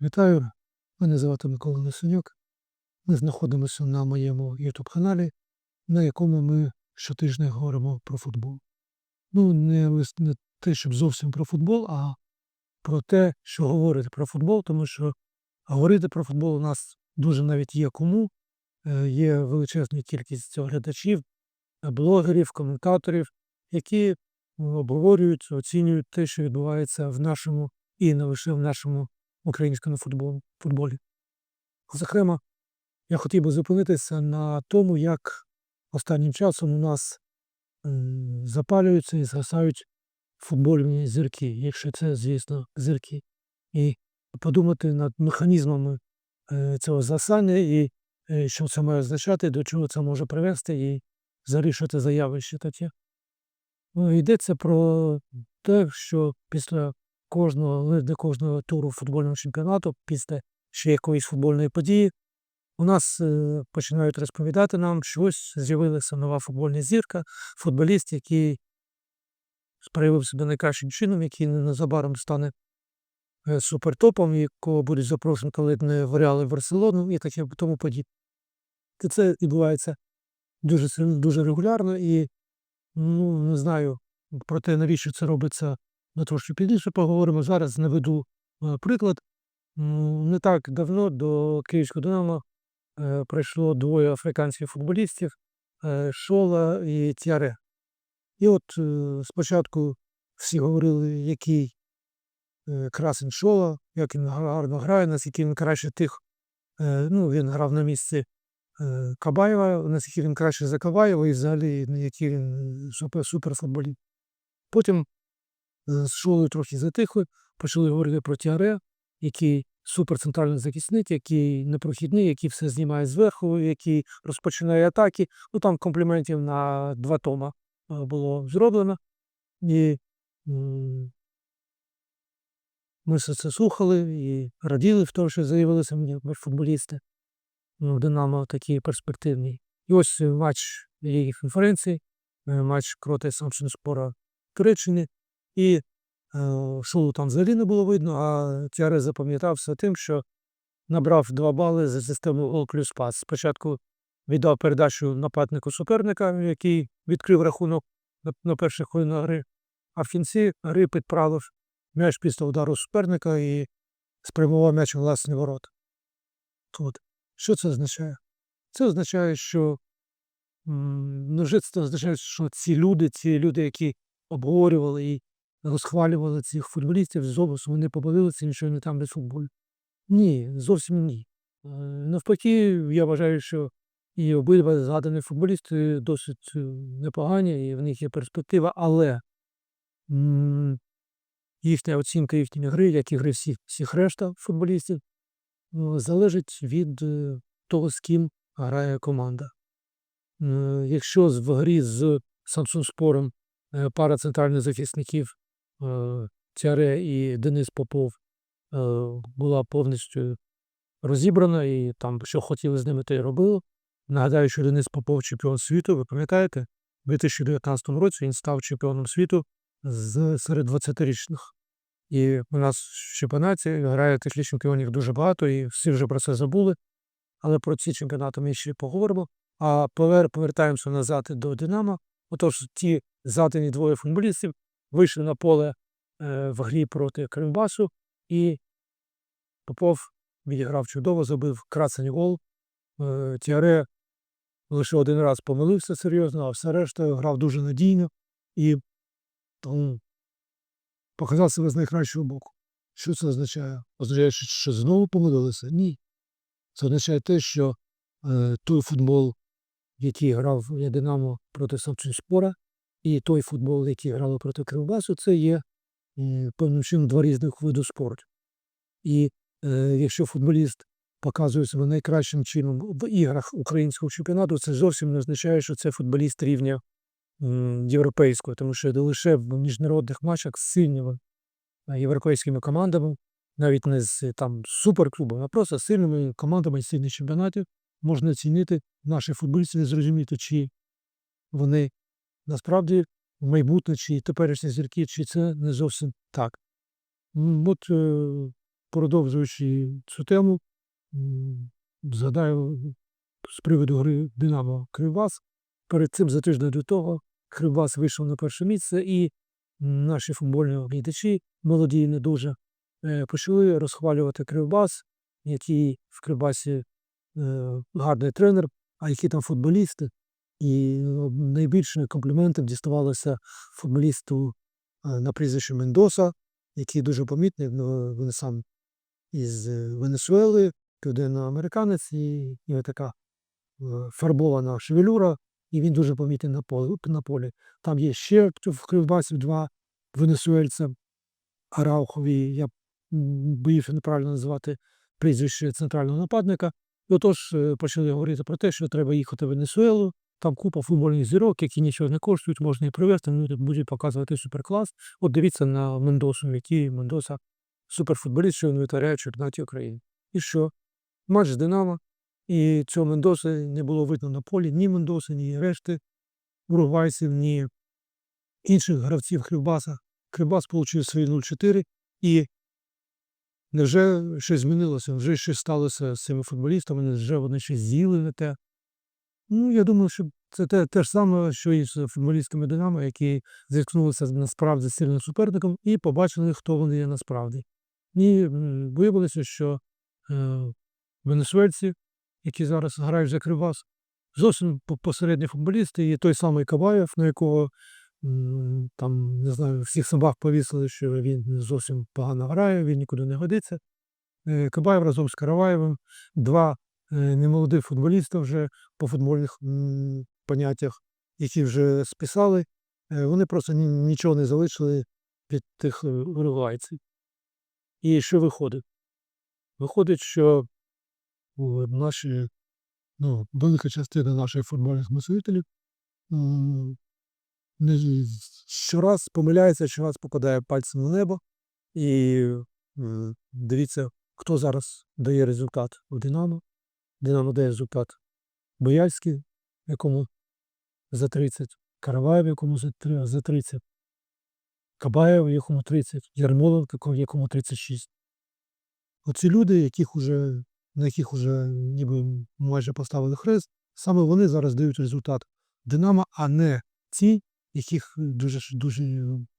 Вітаю, мене звати Микола Лисенюк. Ми знаходимося на моєму YouTube каналі, на якому ми щотижня говоримо про футбол. Ну, не, не те, щоб зовсім про футбол, а про те, що говорити про футбол, тому що говорити про футбол у нас дуже навіть є кому. Е, Є величезна кількість глядачів, блогерів, коментаторів, які обговорюють, оцінюють те, що відбувається в нашому і не лише в нашому українському футбол- футболі. Зокрема, я хотів би зупинитися на тому, як останнім часом у нас запалюються і згасають футбольні зірки, якщо це, звісно, зірки. І подумати над механізмами е, цього згасання і е, що це має означати, до чого це може привести, і взагалі, що це за явище таке. Ну, Йдеться про те, що після кожного, ледь не кожного туру футбольного чемпіонату, після ще якоїсь футбольної події, у нас е, починають розповідати нам, що ось з'явилася нова футбольна зірка, футболіст, який проявив себе найкращим чином, який незабаром стане е, супертопом, якого будуть запрошені ледь не в Реал і в Барселону і таке тому подібне. Це відбувається дуже дуже регулярно і ну, не знаю про те, навіщо це робиться, ми трошки пізніше поговоримо. Зараз наведу е, приклад. Не так давно до Київського Динамо е, прийшло двоє африканських футболістів е, Шола і Тяре. І от спочатку всі говорили, який красень Шола, як він гарно грає, наскільки він краще тих. Ну, він грав на місці Кабаєва, наскільки він краще за Кабаєва і взагалі який він суперфутболіст. Потім з Шолою трохи затихли, почали говорити про Тіаре, який суперцентральний захисник, який непрохідний, який все знімає зверху, який розпочинає атаки. Ну там компліментів на два тома е, було зроблено. І ми все це слухали і раділи в тому, що з'явилися мені футболісти. Ну, Динамо такі перспективні. І ось е, матч Ліги конференції, е, матч проти Самсунспора Туреччини. І е, Шулу там взагалі не було видно, а Тіаре запам'ятався тим, що набрав два бали за систему гол плюс пас. Спочатку віддав передачу нападнику суперника, який відкрив рахунок на, перших хвилинах гри, а в кінці гри підправив м'яч після удару суперника і спрямував м'яч у власні ворота. От. Що це означає? Це означає, що м, ну, означає, що ці люди, ці люди, які обговорювали і розхвалювали цих футболістів, з зовсім вони побалилися нічого не там без футболу. Ні, зовсім ні. Е, Навпаки, я вважаю, що і обидва згадані футболісти досить е, непогані, і в них є перспектива, але їхня оцінка їхньої гри, як і гри всіх, всіх решта футболістів, ну, залежить від е, того, з ким грає команда. Е, Якщо в грі з Самсунспором е, пара центральних захисників е, Тяре і Денис Попов е, була повністю розібрана, і там, що хотіли з ними, те й робили. Нагадаю, що Денис Попов чемпіон світу, ви пам'ятаєте? У 2019 році він став чемпіоном світу з серед 20-річних. І у нас в чемпіонаті грає таких чемпіонів дуже багато, і всі вже про це забули. Але про ці чемпіонати ми ще поговоримо. А повер- повертаємося назад до Динамо. Отож, ті задані двоє футболістів вийшли на поле е, в грі проти Кримбасу, і Попов відіграв чудово, забив красень гол. Е, Тіаре лише один раз помилився серйозно, а все решта грав дуже надійно і показав себе з найкращого боку. Що це означає? Означає, що, знову помилилися? Ні. Це означає те, що е, той футбол, який грав я Динамо проти Самчинспора, і той футбол, який грали проти Кривбасу, це є певним чином два різних види спорту. І е, якщо футболіст показує себе найкращим чином в іграх українського чемпіонату, це зовсім не означає, що це футболіст рівня європейського, тому що лише в міжнародних матчах з сильними е, європейськими командами, навіть не з там суперклубами, а просто з сильними командами з сильних чемпіонатів можна оцінити наших футболістів і зрозуміти, чи вони насправді майбутні, чи теперішні зірки, чи це не зовсім так. От е, продовжуючи цю тему, згадаю з приводу гри Динамо Кривбас. Перед цим за тиждень до того Кривбас вийшов на перше місце, і наші футбольні глядачі, молоді і не дуже, е, почали розхвалювати Кривбас, який в Кривбасі е, гарний тренер, а які там футболісти. І ну, найбільше компліментів діставалося футболісту е, на прізвище Мендоса, який дуже помітний. ну, Він сам із е, Венесуели, південноамериканець, і, і така е, фарбована шевелюра, і він дуже помітний на полі. На полі. Там є ще в Кривбасі два венесуельця Араухові. Я боюся неправильно називати прізвище центрального нападника. І отож е, почали говорити про те, що треба їхати в Венесуелу. Там купа футбольних зірок, які нічого не коштують, можна і привезти, вони тут будуть показувати суперклас. От дивіться на Мендосу, який Мендоса суперфутболіст, що він витворяє чемпіонаті України. І що? Матч з Динамо, і цього Мендоси не було видно на полі ні Мендоси, ні решти уругвайців, ні інших гравців Кривбаса. Кривбас отримав свої 0-4, і невже щось змінилося, вже щось сталося з цими футболістами, невже вони щось з'їли на те. Ну, я думаю, що це те, те ж саме, що і з футболістами Динамо, які зіткнулися насправді з сильним суперником і побачили, хто вони є насправді. І виявилося, що е, венесуельці, які зараз грають за Кривбас, зовсім посередні футболісти, і той самий Кабаєв, на якого там, не знаю, всіх собак повісили, що він зовсім погано грає, він нікуди не годиться. Е, Кабаєв разом з Караваєвим, два немолодих футболіста вже по футбольних поняттях, які вже списали, вони просто нічого не залишили від тих е, уругвайців. І що виходить? Виходить, що наші, ну, велика частина наших футбольних мислителів щораз помиляється, щораз попадає пальцем на небо. І дивіться, хто зараз дає результат у Динамо. Динамо дає результат Бояльський, якому за 30, Караваєв, якому за, три- за 30, Кабаєв, якому 30, Ярмоленко, якому 36. Оці люди, яких уже, на яких уже ніби майже поставили хрест, саме вони зараз дають результат Динамо, а не ті, яких дуже, дуже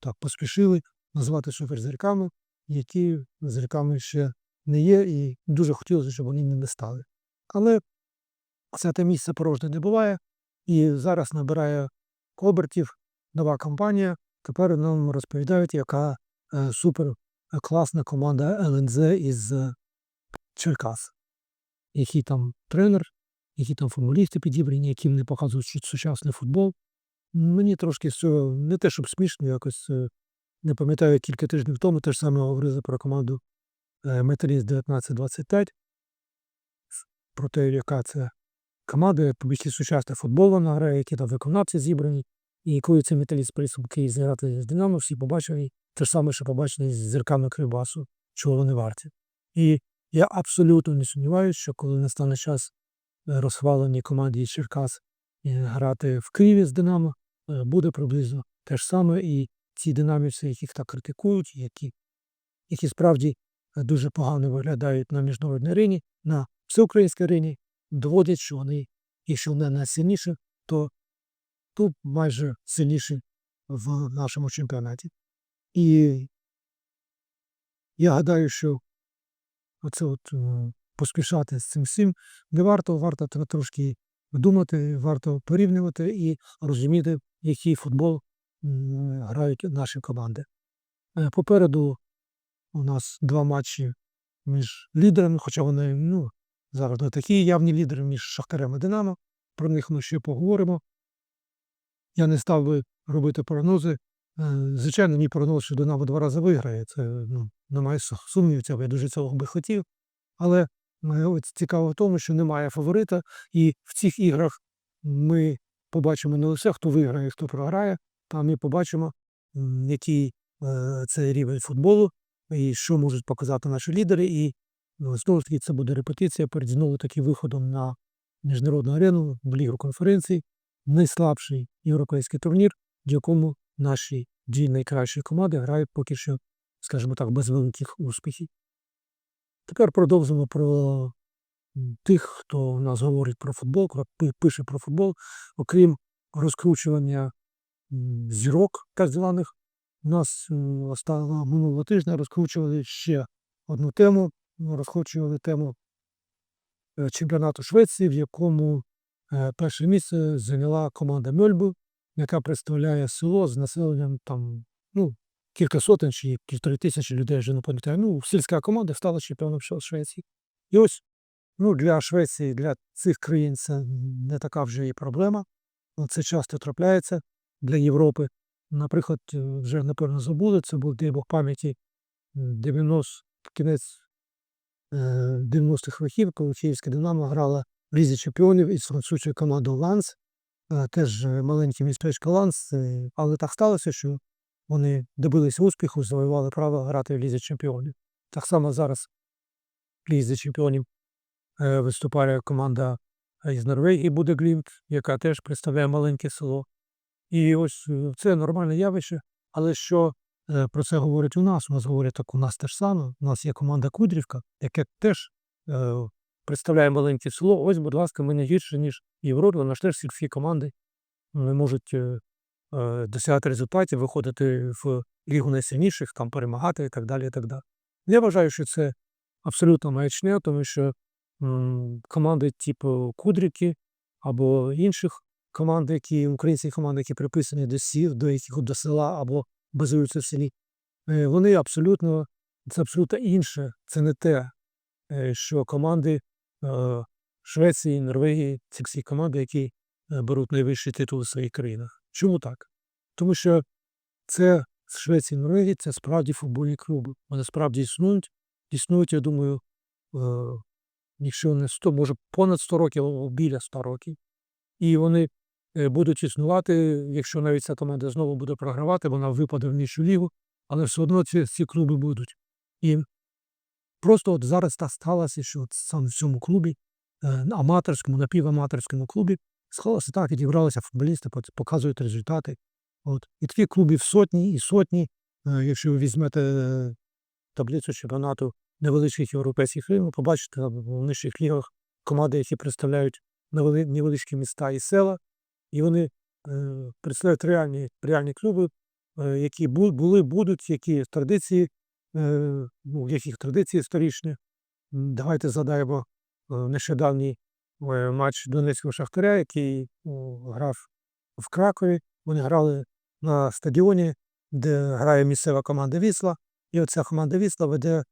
так поспішили назвати суперзірками, які зірками ще не є, і дуже хотілося, щоб вони не стали. Але це те місце порожнє не буває, і зараз набирає обертів нова компанія. Тепер нам розповідають, яка е, супер е, класна команда ЛНЗ із е, Черкас. Який там тренер, які там футболісти підібрані, яким не показують сучасний футбол. Мені трошки цього не те, щоб смішно, якось не пам'ятаю, кілька тижнів тому те ж саме говорили про команду Металіст 1925. Про те, яка це команда, який сучасний футбол вона грає, які там виконавці зібрані. І коли цей металіст прийшов Київ зіграти з Динамо, всі побачили те ж саме, що побачили з зірками Кривбасу, чого вони варті. І я абсолютно не сумніваюся, що коли настане час е, розхваленій команді Черкас е, грати в Києві з Динамо, е, буде приблизно те ж саме. І ці динамівці, яких так критикують, які, які справді дуже погано виглядають на міжнародній арені, на всеукраїнській арені, доводять, що вони, якщо не найсильніші, то тут майже сильніші в нашому чемпіонаті. І я гадаю, що оце от е, поспішати з цим всім не варто, варто трошки думати, варто порівнювати і розуміти, який футбол грають наші команди. Е, Попереду у нас два матчі між лідерами, хоча вони ну, не такі явні лідери між Шахтарем і Динамо. Про них ми ще поговоримо. Я не став би робити прогнози. Е, Звичайно, мій прогноз, що Динамо два рази виграє. Це ну, немає су- сумнівів, цього, я дуже цього би хотів. Але е, от цікаво в тому, що немає фаворита, і в цих іграх ми побачимо не лише хто виграє, хто програє, а ми побачимо, який е, це рівень футболу, і що можуть показати наші лідери. І знову ж таки це буде репетиція перед знову таки виходом на міжнародну арену в лігу конференцій, найслабший європейський турнір, в якому наші дві найкращі команди грають поки що, скажімо так, без великих успіхів. Тепер продовжимо про тих, хто у нас говорить про футбол, пише про футбол, окрім розкручування зірок так званих. У нас минулого тижня розкручували ще одну тему. Ну, Розкручували тему е, чемпіонату Швеції, в якому е, перше місце зайняла команда Мьольбу, яка представляє село з населенням там, ну, кілька сотень чи півтори тисячі людей, вже не пам'ятаю. Ну, сільська команда стала чемпіоном Швеції. І ось ну, для Швеції, для цих країн це не така вже і проблема. Ну, Це часто трапляється для Європи. Наприклад, е, вже напевно забули, це був дай Бог пам'яті м, 90, кінець 90-х років, коли Київська Динамо грала в Лізі чемпіонів із французькою командою Ланс. Е, Теж е, маленьке містечко Ланс, е, але так сталося, що вони добилися успіху, завоювали право грати в Лізі чемпіонів. Так само зараз в Лізі чемпіонів е, виступає команда е, із Норвегії буде Глімт, яка теж представляє маленьке село. І ось е, це нормальне явище. Але що е, про це говорять у нас? У нас говорять так, у нас теж саме. У нас є команда Кудрівка, яка теж е, представляє маленьке село. Ось, будь ласка, ми не гірше, ніж Європа. Нас теж всі команди не можуть е, е, досягати результатів, виходити в лігу найсильніших, там перемагати і так далі. І так далі. Я вважаю, що це абсолютно маячня, тому що команди типу Кудрівки або інших команд, які українські команди, які приписані до сіл, до яких до села або базуються в селі, е, вони абсолютно це абсолютно інше. Це не те, е, що команди е, Швеції, Норвегії, це всі команди, які беруть найвищі титули в своїх країнах. Чому так? Тому що це з Швеції Норвегії це справді футбольні клуби. Вони справді існують. Існують, я думаю, якщо не 100, може понад 100 років, або біля 100 років. І вони будуть існувати, якщо навіть ця команда знову буде програвати, вона випаде в нижчу лігу, але все одно ці, ці клуби будуть. І просто от зараз так сталося, що от саме в цьому клубі, е, аматорському, напіваматорському клубі, склалося так, відігралися футболісти, показують результати. От. І таких клубів сотні і сотні. Е, Якщо ви візьмете е, таблицю чемпіонату невеличких європейських ліг, побачите в нижчих лігах команди, які представляють невеличкі міста і села, і вони е, представляють реальні, реальні клуби, е, які були, будуть, які традиції, е, ну, яких традиції історичні. Давайте згадаємо нещодавній матч Донецького Шахтаря, який о, грав в Кракові. Вони грали на стадіоні, де грає місцева команда Вісла. І оця команда Вісла веде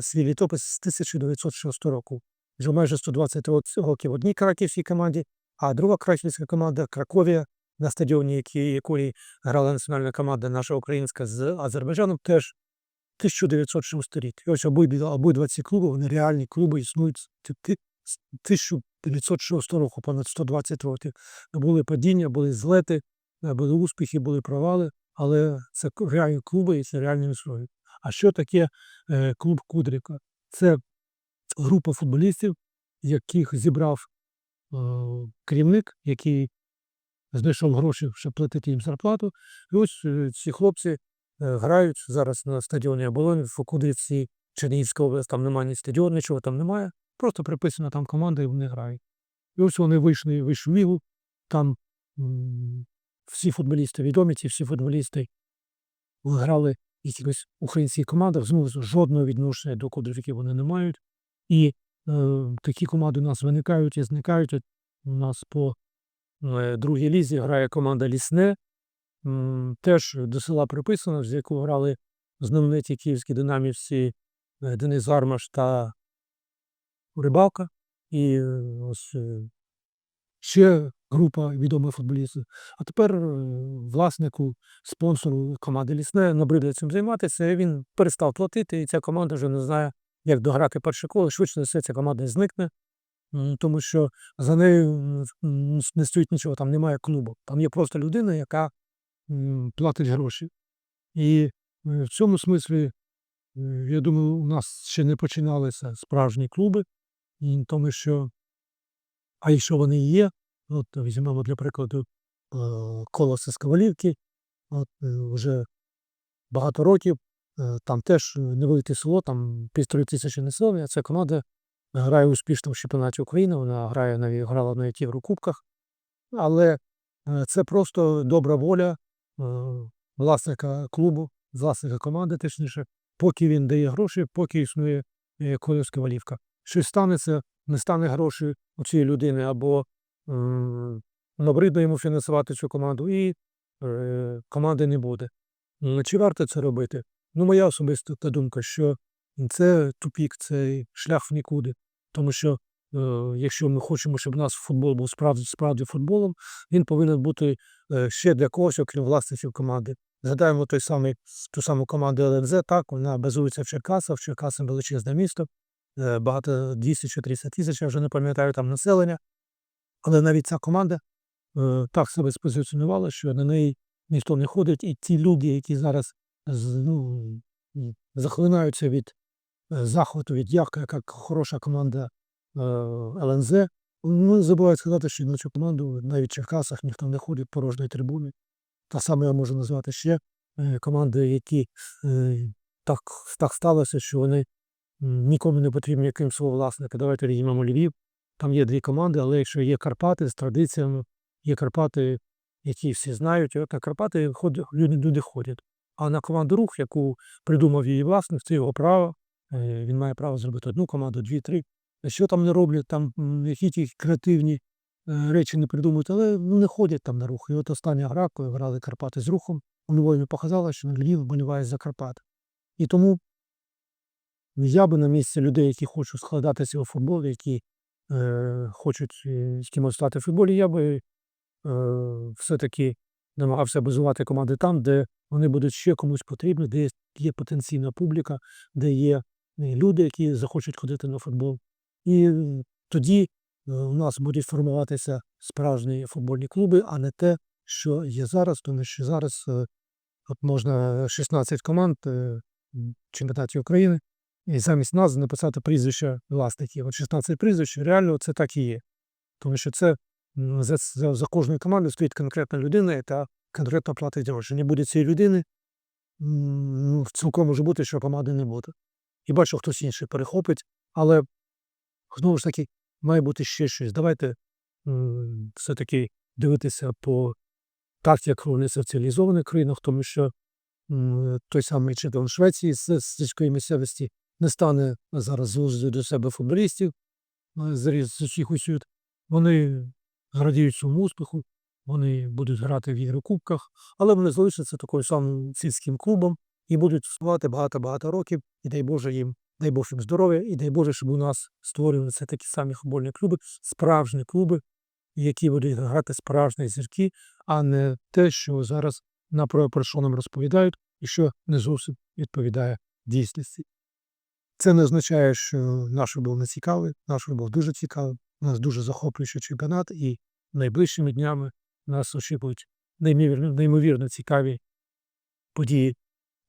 свій літопис з 1906 року. Вже майже 120 років в одній краківській команді, а друга краківська команда Краковія, на стадіоні якої грала національна команда наша українська з Азербайджаном, теж 1906 рік. І ось обидва, обидва ці клуби, вони реальні клуби, існують з ти- ти- з 1906 року, понад 120 років. Були падіння, були злети, е, були успіхи, були провали, але це реальні клуби і це реальні існують. А що таке е, клуб Кудрівка? Це група футболістів, яких зібрав керівник, який знайшов гроші, щоб платити їм зарплату. І ось е, ці хлопці е, грають зараз на стадіоні Оболонь в Кудрівці, Чернігівська область, там немає ні стадіону, нічого там немає. Просто приписана там команда, і вони грають. І ось вони вийшли вийшли в лігу, там всі футболісти відомі, ці всі футболісти грали якихось українських командах, знову жодного відношення до Кудрівки вони не мають. І е, такі команди у нас виникають і зникають. У нас по е, другій лізі грає команда Лісне, теж до села приписана, з яку грали знамениті київські динамівці е, Денис Гармаш та Рибалка. І е, ось е, ще група відомих футболістів. А тепер е, власнику, спонсору команди Лісне набридло цим займатися. Він перестав платити, і ця команда вже не знає, як дограти перше коло. Швидше за все, ця команда зникне, тому що за нею не стоїть нічого, там немає клубу. Там є просто людина, яка платить гроші. І е, в цьому смислі, е, я думаю, у нас ще не починалися справжні клуби, тому що, а якщо вони і є, от візьмемо для прикладу е, колоси з Ковалівки, от вже багато років Там теж невелике село, там півтори тисячі населення. Ця команда грає успішно в чемпіонаті України. Вона грає навіть грала навіть в Єврокубках. Але е, це просто добра воля е, власника клубу, власника команди, точніше, поки він дає гроші, поки існує е, валівка. Щось станеться, не стане грошей у цієї людини, або набридно йому фінансувати цю команду, і е, команди не буде. Чи варто це робити? Ну, моя особиста та думка, що це тупік, це шлях в нікуди. Тому що е, якщо ми хочемо, щоб у нас футбол був справді, справді футболом, він повинен бути е, ще для когось, окрім власників команди. Згадаємо той самий, ту саму команду ЛНЗ, так, вона базується в Черкасах, в Черкаси величезне місто, е, багато 200 чи 300 тисяч, я вже не пам'ятаю там населення. Але навіть ця команда е, так себе спозиціонувала, що на неї ніхто не ходить, і ті люди, які зараз ну, захлинаються від е, захвату, від яка, яка хороша команда е, ЛНЗ, ну, забувають сказати, що на цю команду навіть в Черкасах ніхто не ходить порожньої трибуни. Та саме я можу назвати ще е, команди, які так, так сталося, що вони нікому не потрібні, яким свого власника. Давайте візьмемо Львів. Там є дві команди, але якщо є Карпати з традиціями, є Карпати, які всі знають, от на Карпати люди ходять. А на команду рух, яку придумав її власник, це його право. Е, Він має право зробити одну команду, дві, три. Що там не роблять, там які ті креативні е, речі не придумують, але ну, не ходять там на рух. І от остання гра, коли грали Карпати з рухом, у Львові показала, що Львів вболіває за Карпат. І тому я би на місці людей, які хочуть складатися у футбол, які е, хочуть е, з кимось стати в футболі, я би е, все-таки намагався базувати команди там, де вони будуть ще комусь потрібні, де є- потенційна публіка, де є е, люди, які захочуть ходити на футбол. І е, тоді е, у нас будуть формуватися справжні футбольні клуби, а не те, що є зараз, тому що зараз от можна 16 команд чемпіонаті України, і замість нас написати прізвища власників. От 16 прізвищ, реально це так і є. Тому що це за, за, кожною командою стоїть конкретна людина, яка конкретно платить гроші. Не буде цієї людини, цілком може бути, що команди не буде. І бачу, хтось інший перехопить, але знову ж таки має бути ще щось. Давайте все-таки дивитися по так, як вони соціалізовані країнах, тому що той самий чемпіон Швеції з сільської місцевості не стане зараз звозити до себе футболістів з усіх усюд. Вони радіють своєму успіху, вони будуть грати в Єврокубках, але вони залишаться такою самим сільським клубом і будуть існувати багато-багато років. І дай Боже їм, дай Боже їм здоров'я, і дай Боже, щоб у нас створювалися такі самі футбольні клуби, справжні клуби, які будуть грати справжні зірки, а не те, що зараз на про що нам розповідають, і що не зовсім відповідає дійсності. Це не означає, що наш футбол не цікавий, наш футбол дуже цікавий, у нас дуже захоплюючий чемпіонат, і найближчими днями нас очікують неймовірно, неймовірно цікаві події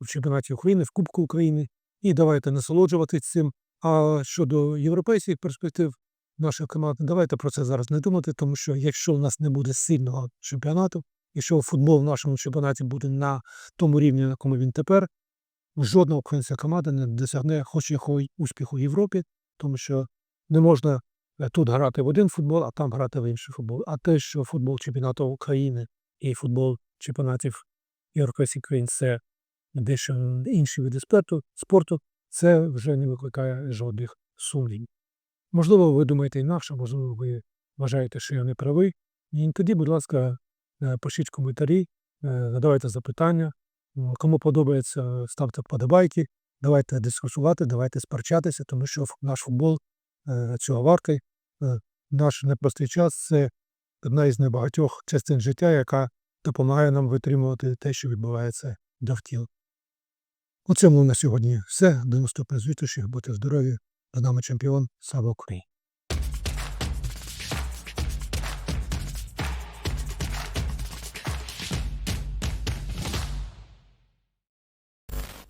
в чемпіонаті України, в Кубку України. І давайте насолоджуватись цим. А щодо європейських перспектив нашої команди, давайте про це зараз не думати, тому що якщо в нас не буде сильного чемпіонату, якщо футбол в нашому чемпіонаті буде на тому рівні, на якому він тепер, жодна українська команда не досягне хоч якого успіху в Європі, тому що не можна тут грати в один футбол, а там грати в інший футбол. А те, що футбол чемпіонату України і футбол чемпіонатів європейських країн це дещо інші види спорту, це вже не викликає жодних сумнівів. Можливо, ви думаєте інакше, можливо, ви вважаєте, що я не правий. І тоді, будь ласка, е, пишіть коментарі, е, задавайте запитання. Кому подобається, ставте вподобайки. Давайте дискусувати, давайте сперечатися, тому що наш футбол е, цього вартий. Е, Наш непростий час це одна із небагатьох частин життя, яка допомагає нам витримувати те, що відбувається довкіл. У цьому на сьогодні все. До наступних зустрічей. Будьте здорові. З нами чемпіон. Слава Україні!